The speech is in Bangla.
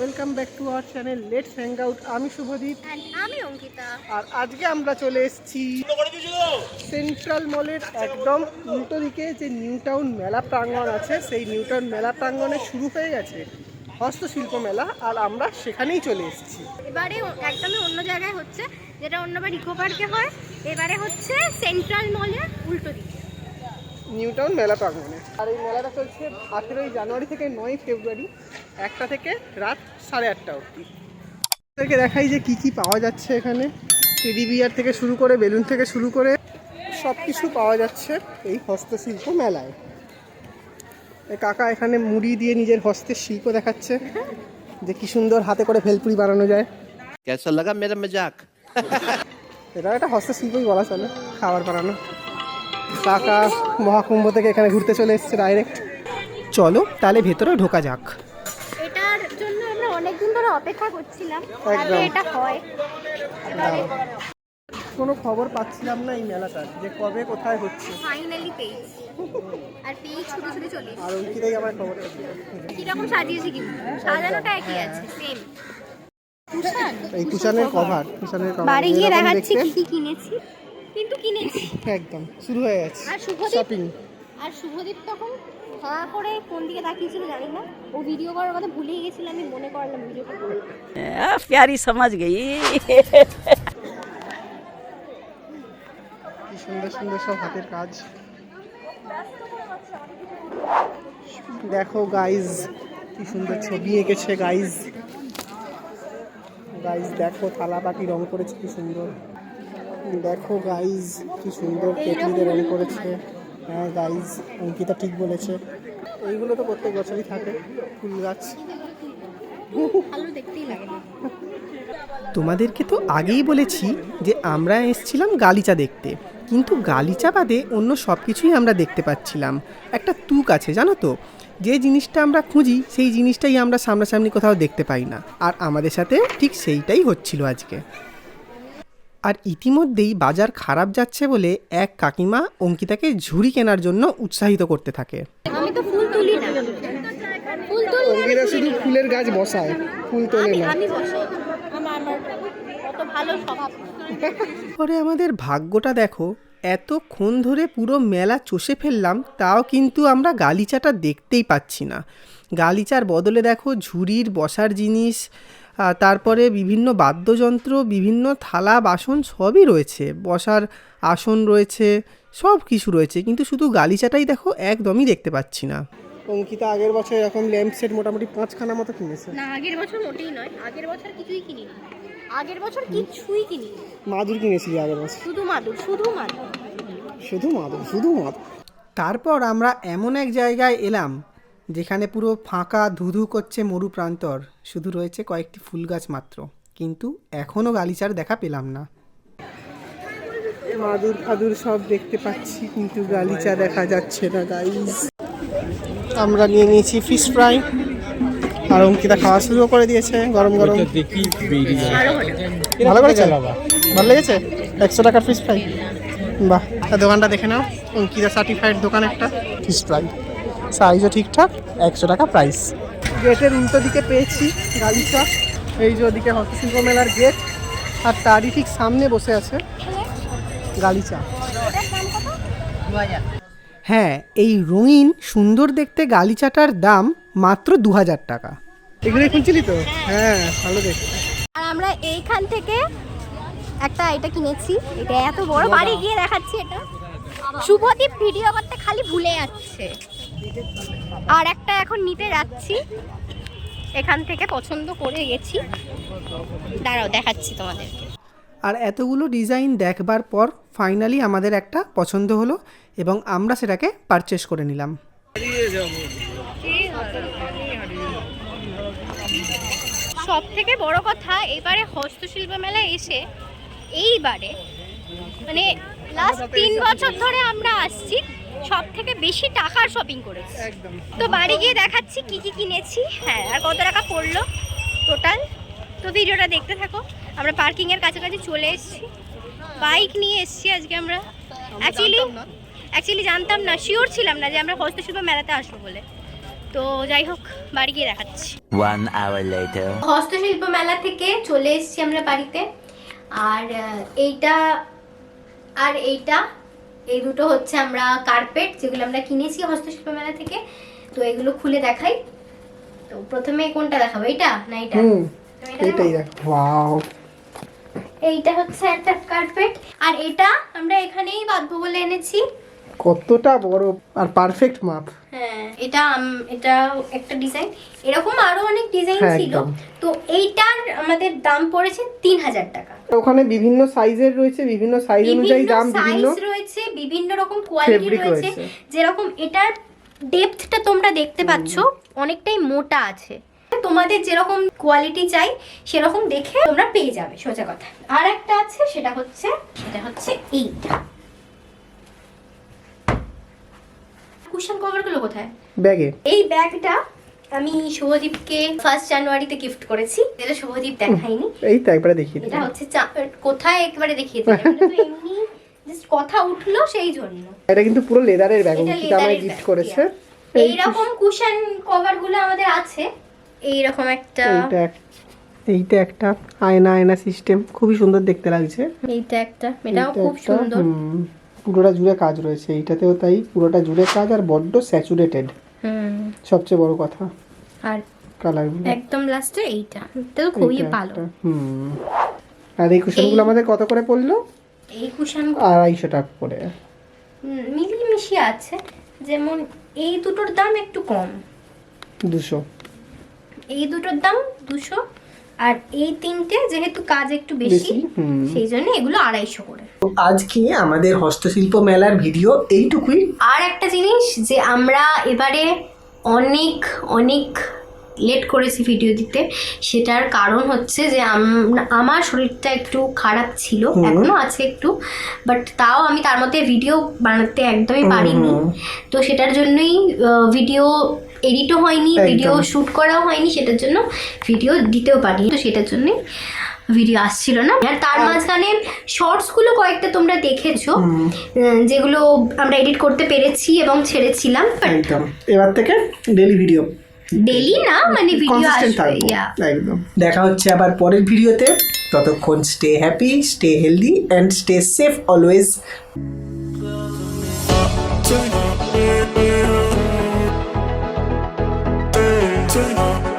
Welcome back to our channel let's hang out আমি শুভদীপ আমি অঙ্কিতা। আর আজকে আমরা চলে এসেছি সেন্ট্রাল মলের একদম উল্টো দিকে যে নিউ টাউন মেলা প্রাঙ্গণ আছে সেই নিউ টাউন মেলা প্রাঙ্গণে শুরু হয়ে গেছে হস্তশিল্প মেলা আর আমরা সেখানেই চলে এসেছি। এবারে একদমই অন্য জায়গায় হচ্ছে যেটা অন্যবার ইকো পার্কে হয়। এবারে হচ্ছে সেন্ট্রাল মলের উল্টো দিকে। নিউ টাউন মেলা প্রাঙ্গণে। আর এই মেলাটা চলছে আঠেরোই জানুয়ারি থেকে নয় ফেব্রুয়ারি একটা থেকে রাত সাড়ে আটটা অবধি। আপনাদেরকে দেখাই যে কি কি পাওয়া যাচ্ছে এখানে। টেডি বিয়ার থেকে শুরু করে বেলুন থেকে শুরু করে সব কিছু পাওয়া যাচ্ছে এই হস্তশিল্প মেলায়। কাকা এখানে মুড়ি দিয়ে নিজের হস্তের শিল্প দেখাচ্ছে যে কি সুন্দর হাতে করে ভেলপুরি বানানো যায়। লাগা মেজাক এটা একটা হস্তশিল্পই বলা চলে খাবার বানানো। কাকা মহাকুম্ভ থেকে এখানে ঘুরতে চলে এসেছে ডাইরেক্ট চলো তাহলে ভেতরে ঢোকা যাক। এটার জন্য আমরা অনেকদিন ধরে অপেক্ষা করছিলাম এটা হয়। কোনো খবর পাচ্ছিলাম না এই মেলাটার যে কবে কোথায় হচ্ছে। ফাইনালি পেয়েছি। আর পেয়ে ছুটে ছুটে চলে আর অঙ্কিতাই আমার খবরটা দিল। কীরকম সাজিয়েছি কিন্তু সাজানোটা একই আছে সেম এই কুশানের কভার কুশানের কভার বাড়ি গিয়ে দেখাচ্ছি কি কি কিনেছি। কিন্তু কিনেছি। একদম শুরু হয়ে গেছে আর শুভদীপ শপিং আর শুভদীপ তখন হা করে কোন দিকে তাকিয়েছিল জানি না। ও ভিডিও করার কথা ভুলে গেছিল আমি মনে করলাম ভিডিওটা প্যারি সমাজ গেই। কি সুন্দর সুন্দর সব হাতের কাজ। দেখো গাইজ কি সুন্দর ছবি এঁকেছে গাইজ গাইজ দেখো থালা পাটি রং করেছে কি সুন্দর। দেখো গাইজ কি সুন্দর কেটলিতে রং করেছে। হ্যাঁ গাইজ অঙ্কিতা ঠিক বলেছে। এইগুলো তো প্রত্যেক বছরই থাকে ফুল গাছ। ভালো দেখতেই তোমাদেরকে তো আগেই বলেছি যে আমরা এসেছিলাম গালিচা দেখতে। কিন্তু গালিচা বাদে অন্য সব কিছুই আমরা দেখতে পাচ্ছিলাম। একটা তুক আছে জানো তো? যে জিনিসটা আমরা খুঁজি সেই জিনিসটাই আমরা সামনাসামনি কোথাও দেখতে পাই না। আর আমাদের সাথে ঠিক সেইটাই হচ্ছিল আজকে। আর ইতিমধ্যেই বাজার খারাপ যাচ্ছে বলে এক কাকিমা অঙ্কিতাকে ঝুড়ি কেনার জন্য উৎসাহিত করতে থাকে। আমি তো ফুল তুলি না। ফুল তুলি শুধু ফুলের গাছ বসায় ফুল তোলে না। আমি বসাই। আমার আমার ভালো স্বভাব পরে আমাদের ভাগ্যটা দেখো এতক্ষণ ধরে পুরো মেলা চষে ফেললাম তাও কিন্তু আমরা গালিচাটা দেখতেই পাচ্ছি না। গালিচার বদলে দেখো ঝুড়ির বসার জিনিস তারপরে বিভিন্ন বাদ্যযন্ত্র বিভিন্ন থালা বাসন সবই রয়েছে। বসার আসন রয়েছে সব কিছু রয়েছে। কিন্তু শুধু গালিচাটাই দেখো একদমই দেখতে পাচ্ছি না। অঙ্কিতা আগের বছর এরকম ল্যাম্প সেট মোটামুটি পাঁচখানা মতো কিনেছে। না আগের বছর মোটেই নয়। আগের বছর কিছুই কিনি আগের বছর কিছুই কিনি মাদুর কিনেছি আগের বছর? শুধু মাদুর শুধু মাদুর। শুধু মাদুর শুধু মাদুর। তারপর আমরা এমন এক জায়গায় এলাম যেখানে পুরো ফাঁকা ধুধু করছে মরু প্রান্তর শুধু রয়েছে কয়েকটি ফুল গাছ মাত্র। কিন্তু এখনও গালিচার দেখা পেলাম না। মাদুর ফাদুর সব দেখতে পাচ্ছি কিন্তু গালিচা দেখা যাচ্ছে না গাইজ আমরা নিয়ে নিয়েছি ফিশ ফ্রাই আর অঙ্কিতা খাওয়া শুরু করে দিয়েছে গরম গরম। ভালো করেছে? ভালো লেগেছে? একশো টাকার ফিশ ফ্রাই বাহ দোকানটা দেখে নাও। অঙ্কিতা সার্টিফাইড দোকান একটা। ফিশ ফ্রাই সাইজও ঠিকঠাক একশো টাকা প্রাইস গেটের উল্টো দিকে পেয়েছি গালিচা এই যে ওদিকে হস্তশিল্প মেলার গেট আর তারই ঠিক সামনে বসে আছে গালিচা হ্যাঁ এই রঙিন সুন্দর দেখতে গালিচাটার দাম মাত্র দু হাজার টাকা। এগুলো খুঁজছিলি তো? হ্যাঁ ভালো দেখতে আর আমরা এইখান থেকে একটা এটা কিনেছি। এটা এত বড় বাড়ি গিয়ে দেখাচ্ছি এটা। শুভদীপ ভিডিও করতে খালি ভুলে যাচ্ছে। আর একটা এখন নিতে যাচ্ছি। এখান থেকে পছন্দ করে গেছি। দাঁড়াও দেখাচ্ছি তোমাদেরকে। আর এতগুলো ডিজাইন দেখবার পর ফাইনালি আমাদের একটা পছন্দ হলো এবং আমরা সেটাকে পারচেস করে নিলাম। সব থেকে বড় কথা এবারে হস্তশিল্প মেলায় এসে এইবারে মানে লাস্ট তিন বছর ধরে আমরা আসছি সব থেকে বেশি টাকার শপিং করেছি। একদম। তো বাড়ি গিয়ে দেখাচ্ছি কি কি কিনেছি। হ্যাঁ আর কত টাকা পড়ল টোটাল তো ভিডিওটা দেখতে থাকো। আমরা পার্কিং এর কাছাকাছি চলে এসেছি। বাইক নিয়ে এসেছি আজকে আমরা। অ্যাকচুয়ালি অ্যাকচুয়ালি জানতাম না। শিওর ছিলাম না যে আমরা হস্তশিল্প মেলাতে আসব বলে। তো যাই হোক বাড়ি গিয়ে দেখাচ্ছি। One hour later. হস্তশিল্প মেলা থেকে চলে এসেছি আমরা বাড়িতে। আর এইটা আর এইটা এই দুটো হচ্ছে আমরা কার্পেট যেগুলো আমরা কিনেছি হস্তশিল্প মেলা থেকে তো এগুলো খুলে দেখাই। তো প্রথমে কোনটা দেখাবো? এটা না এটা এটাই দেখ ওয়াও। এইটা হচ্ছে একটা কার্পেট আর এটা আমরা এখানেই বাঁধবো বলে এনেছি। কতটা বড় আর পারফেক্ট মাপ। হ্যাঁ এটা এটা একটা ডিজাইন এরকম আরও অনেক ডিজাইন হ্যাঁ, ছিল। তো এইটার আমাদের দাম পড়েছে তিন হাজার টাকা। ওখানে বিভিন্ন সাইজের রয়েছে বিভিন্ন সাইজ অনুযায়ী দাম বিভিন্ন সাইজ রয়েছে বিভিন্ন রকম কোয়ালিটি রয়েছে। রয়েছে। যেরকম এটার ডেপথটা তোমরা দেখতে পাচ্ছ অনেকটাই মোটা আছে। তোমাদের যেরকম কোয়ালিটি চাই সেরকম দেখে তোমরা পেয়ে যাবে সোজা কথা। আর একটা আছে সেটা হচ্ছে সেটা হচ্ছে এইটা। কুশন কভারগুলো কোথায়? ব্যাগে। এই ব্যাগটা আমি শুভদীপকে ফার্স্ট জানুয়ারিতে গিফট করেছি। যেটা শুভদীপ দেখায়নি। এই তো একবারে দেখিয়ে এটা হচ্ছে কোথায় একবারে দেখিয়ে তো এমনি জাস্ট কথা উঠল সেই জন্য। এটা কিন্তু পুরো লেদারের ব্যাগ এটা আমায় গিফট করেছে. এইরকম কুশন কভারগুলো আমাদের আছে। এইরকম একটা এইটা এইটা একটা আয়না আয়না সিস্টেম খুবই সুন্দর দেখতে লাগছে। এইটা একটা। এটাও খুব সুন্দর। পুরোটা জুড়ে কাজ রয়েছে। এইটাতেও তাই পুরোটা জুড়ে কাজ আর বড্ড স্যাচুরেটেড। হুম। সবচেয়ে বড় কথা। আর কালারগুলো। একদম লাস্টে এইটা। তো খুবই ভালো। হুম। আর এই কুশনগুলো আমাদের কত করে পড়ল? এই কুশন আড়াইশো টাকা করে। মিলিয়ে আছে। যেমন এই দুটোর দাম একটু কম। দুশো। এই দুটোর দাম দুশো। আর এই তিনটে যেহেতু কাজ একটু বেশি। সেই জন্য এগুলো আড়াইশো করে আজকে আমাদের হস্তশিল্প মেলার ভিডিও এইটুকুই আর একটা জিনিস যে আমরা এবারে অনেক অনেক লেট করেছি ভিডিও দিতে। সেটার কারণ হচ্ছে যে আম- আমার শরীরটা একটু খারাপ ছিল। এখনও আছে একটু বাট তাও আমি তার মধ্যে ভিডিও বানাতে একদমই পারিনি। তো সেটার জন্যই ভিডিও এডিটও হয়নি ভিডিও শ্যুট করাও হয়নি সেটার জন্য ভিডিও দিতেও পারিনি। তো সেটার জন্যই ভিডিও আসছিল না। আর তার মাঝখানে শর্টসগুলো কয়েকটা তোমরা দেখেছ যেগুলো আমরা এডিট করতে পেরেছি এবং ছেড়েছিলাম একদম। এবার থেকে ডেলি ভিডিও ডেলি না মানে ভিডিও একদম দেখা হচ্ছে আবার পরের ভিডিওতে ততক্ষণ stay happy stay healthy and stay safe always Turn up.